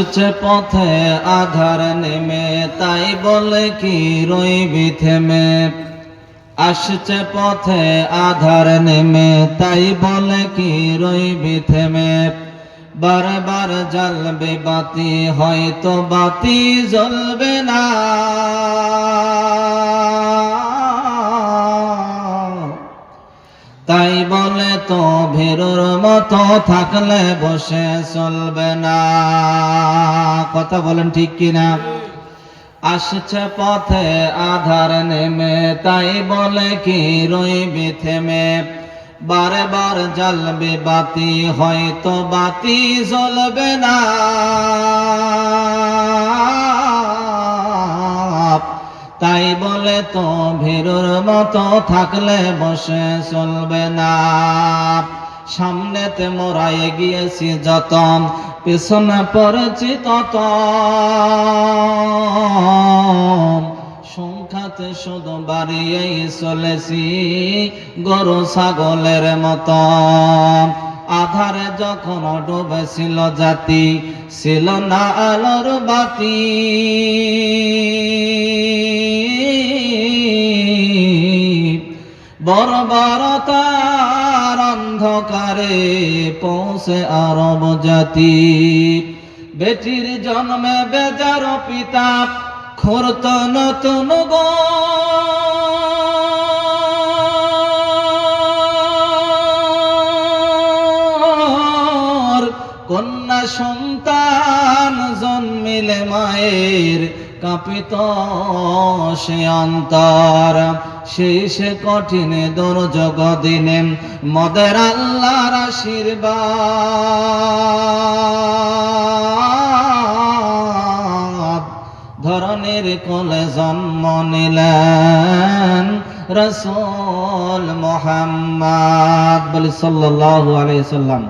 হচ্ছে পথে আধার নেমে, তাই বলে কি রইবি থেমে? আসছে পথে আধার নেমে, তাই বলে কি রইবি থেমে? বারবার জ্বলবে বাতি, হয়তো বাতি জ্বলবে না। বলে তো ভেরুর মতো থাকলে বসে চলবে না। কথা বলেন ঠিক কিনা? আসছে পথে আধার নেমে, তাই বলে কি রইবি থেমে? বারে বার জ্বলবে বাতি, হয়তো বাতি জ্বলবে না। তাই বলে তো ভীরুর মতো থাকলে বসে চলবে না। সামনেতে মোরা এগিয়েছি যত পেছনে পড়েছি তত সংখ্যাতে শুধু বাড়িয়েই চলেছি গরু ছাগলের মতো আধারে যখন ডুবেছিল জাতি, ছিল না আলোর বাতি। বড় বড় তার অন্ধকারে পৌঁছে আরব জাতি। বেটির জন্মে বেজার পিতা, খোরত নতুন কন্যা সন্তান জন্মিলে মায়ের কাঁপিত সে অন্তর। সেই সে কঠিন দুর্যোগ দিনে মদের আল্লাহর আশীর্বাদ। ধরনের কোলে জন্ম নিলেন রসুল মোহাম্মদ, বলি সাল্লাল্লাহু আলাইহি সাল্লাম।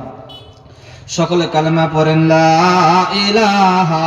সকলে কালেমা পড়েন, লা ইলাহা